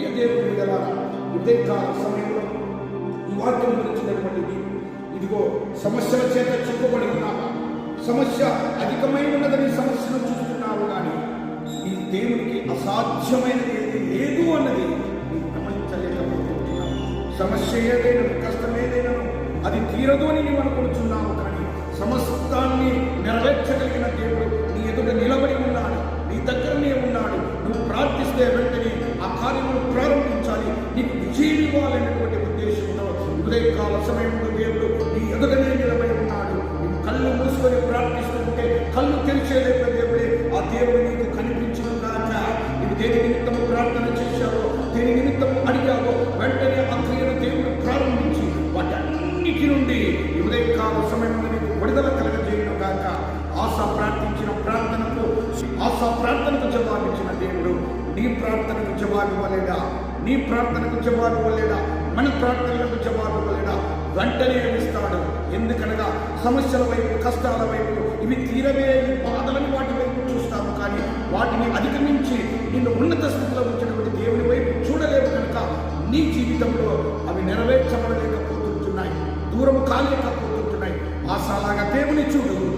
ప్రియ దేవుడు గల ఉదయకాల సమయంలో ఈ వాక్యం గురించినటువంటిది ఇదిగో సమస్యల చేత చిక్కుబడి ఉన్నావా? సమస్య అధికమై ఉన్నదని సమస్యను చూస్తున్నావు కానీ ఈ దేవునికి అసాధ్యమైనది ఏది లేదు అన్నది నీవు గమనించలేకపోతున్నావు. సమస్య ఏదైనా కష్టం ఏదైనా అది తీరదు అని నీవు అనుకుంటున్నావు. అనేటువంటి ఉద్దేశంతో ఉదయకాల సమయంలో దేవుడు నీ ఎదుటనే నిలబడి ఉన్నాడు నువ్వు కళ్ళు మూసుకొని ప్రార్థిస్తుంటే కళ్ళు తెరిచేలేక దేవుడే. ఆ దేవుడు నీకు కనిపించిన కాక నువ్వు దేని నిమిత్తము ప్రార్థన చేశావో దేని నిమిత్తము అడిగావో వెంటనే ఆ క్రియను దేవుడు ప్రారంభించి వాటన్నిటి నుండి ఉదయకాల సమయంలో నీకు విడుదల కలగజేయడం గాక. ఆశ ప్రార్థించిన ప్రార్థనకు ఆశ ప్రార్థనకు జవాబిచ్చిన దేవుడు నీ ప్రార్థనకు జవాబు ఇవ్వలేదా నీ ప్రార్థనకు జవాబు ఇవ్వలేదా మన ప్రార్థనలకు జవాబు ఇవ్వలేదా వెంటనే ఇస్తాడు ఎందుకనగా సమస్యల వైపు కష్టాల వైపు ఇవి తీరవే బాధలని వాటి వైపు చూస్తాము. కానీ వాటిని అధిగమించి నిన్ను ఉన్నత స్థితిలో ఉంచినటువంటి దేవుని వైపు చూడలేవు కనుక నీ జీవితంలో అవి నెరవేర్చబడలేకపోతుంటున్నాయి. దూరం కాలేకపోతుంటున్నాయి. ఆశాలాగా దేవుని చూడు.